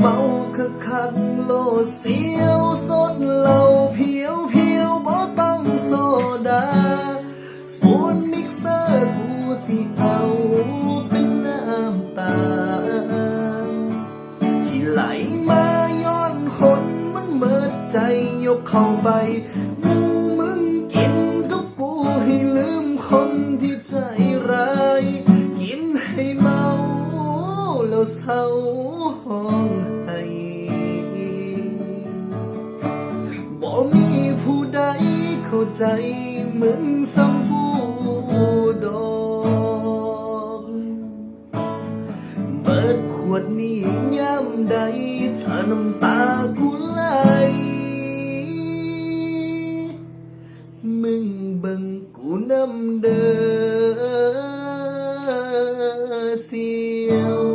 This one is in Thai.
เมาคึกคักโลเสียวสดเหล่าเพียวเพียวบ่ต้องโซดาส่วนมิกเซอร์กูสิเอาเป็นน้ำตา ที่ไหลมาย้อนคนมันเมิดใจยกเข้าไปมึงมึงกินกับกูให้ลืมคนที่ใจร้าย กินให้เมาแล้วเศร้า เข้าใจมึงสัมผูดอกเบิดขวดนี้ย่ำใดถ้าน้ำตากูไหลมึงบิ่งกูน้ำเด้อเสียว